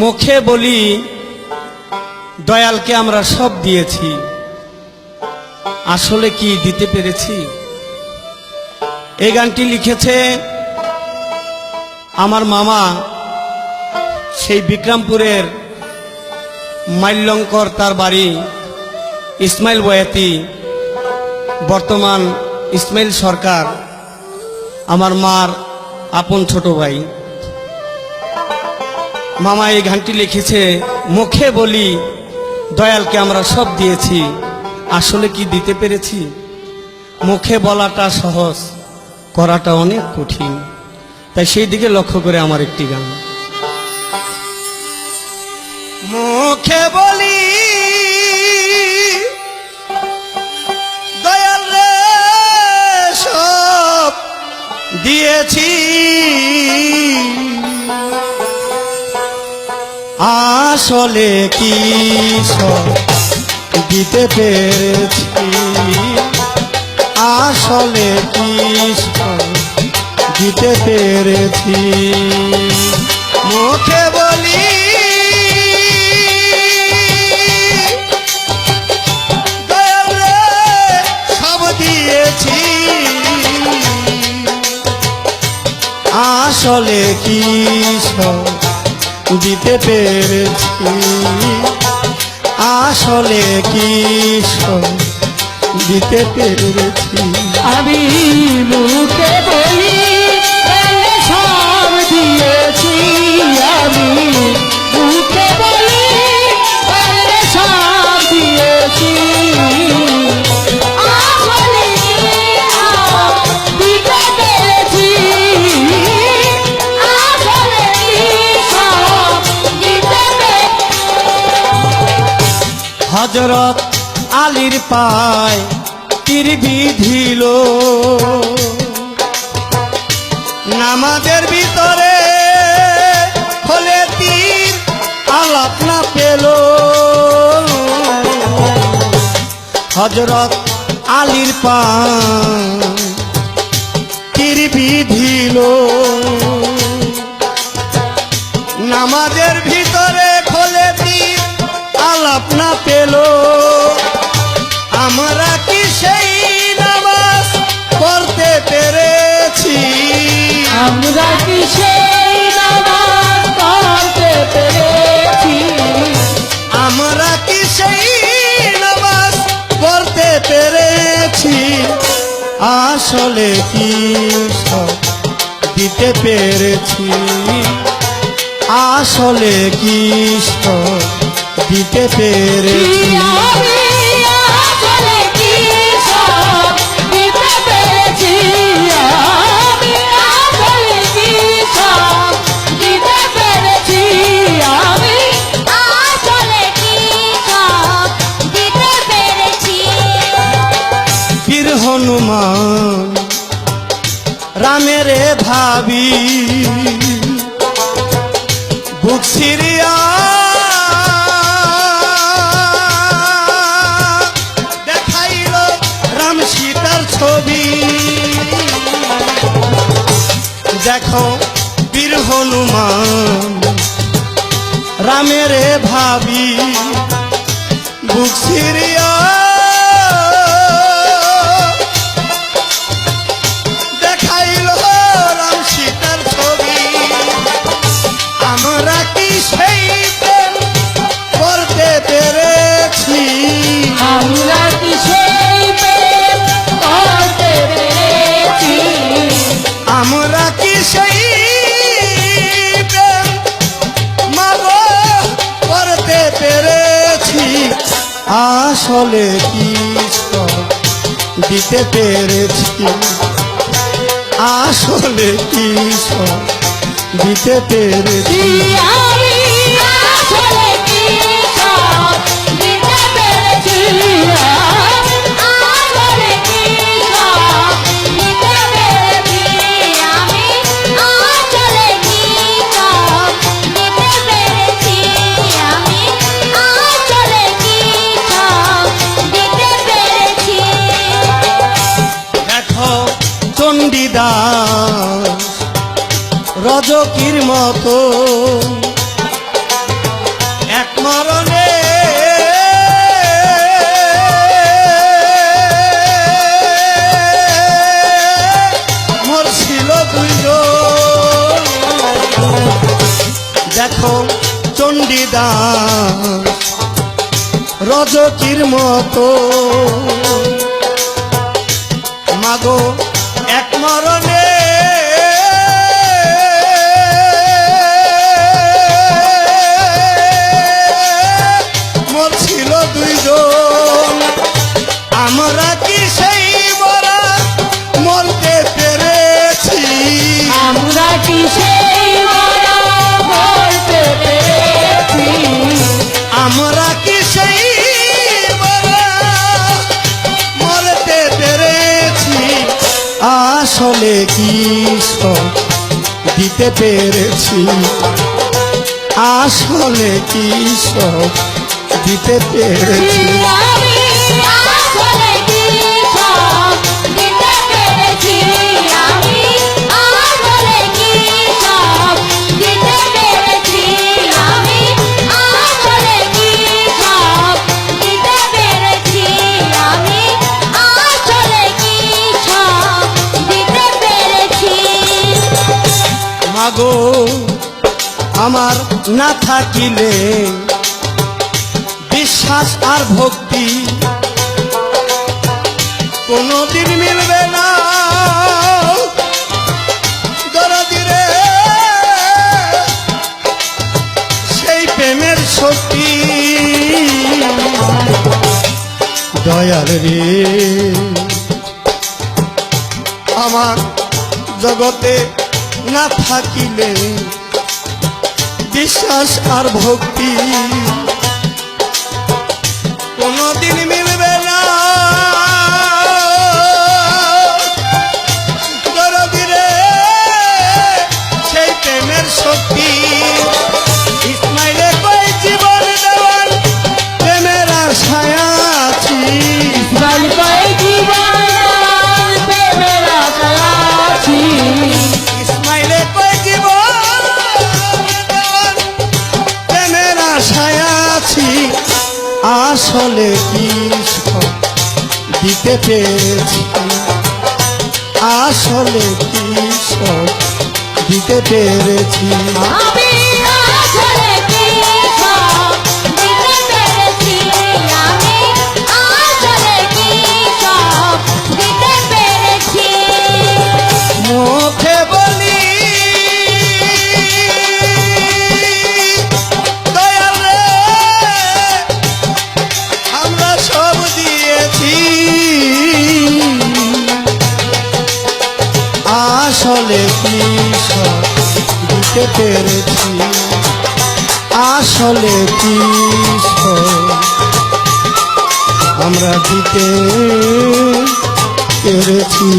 মুখে বলি দয়ালকে আমরা সব দিয়েছি। আসলে কি দিতে পেরেছি? এই গানটি লিখেছে আমার মামা সেই বিক্রমপুরের মাল্যঙ্কর তার বাড়ি ইসমাইল বয়াতি, বর্তমান ইসমাইল সরকার, আমার মার আপন ছোট ভাই। মামা এই গানটি লিখেছে, মুখে বলি, দয়ালকে আমরা সব দিয়েছি, আসলে কি দিতে পেরেছি? মুখে বলাটা সহজ, করাটা অনেক কঠিন। তাই সেই দিকে লক্ষ্য করে আমার একটি গান। মুখে বলি, দয়াল রে, সব দিয়েছি। আসলে কি সব দিতে পেরেছি? আসলে কি সব দিতে পেরেছি। মুখে বলি সব দিয়েছি। আসলে কি সব দিতে পেরেছি? আসলে কি সব দিতে পেরেছি? আমি মুখে বলি দিয়েছি আমি। মুখে বলি হজরত আলীর পায় তীর বিধিল। নামাজের ভিতরে হলে তীর আলাপ না পেল। হজরত আলীর পা তীর বিধিল পেরেছি আসলে কৃষ্ণ দিতে পেরেছি। বীর হনুমান। রামের ভাবি বুক আসলে কৃষ্ণ দিতে পেরেছি। আসলে কি সব দিতে পেরেছি। আসলে রজকির মতো। এক মরণে মোর ছিল দুইজন। দেখো চণ্ডীদাস রজকির মতো। মাগো আসলে কি সব দিতে পেরেছি। আসলে কি সব দিতে পেরেছি। না থাকিলে বিশ্বাস আর ভক্তি কোনদিন মিলবে না। শক্তি। দয়াল রে, আমার জগতে না থাকিলে বিশ্বাস আর ভক্তি। কোনদিন আসলে কি দিতে পেরেছি। আসলে কি দিতে পেরেছি। দিতে পেরেছি। আসলে আমরা দিতে পেরেছি।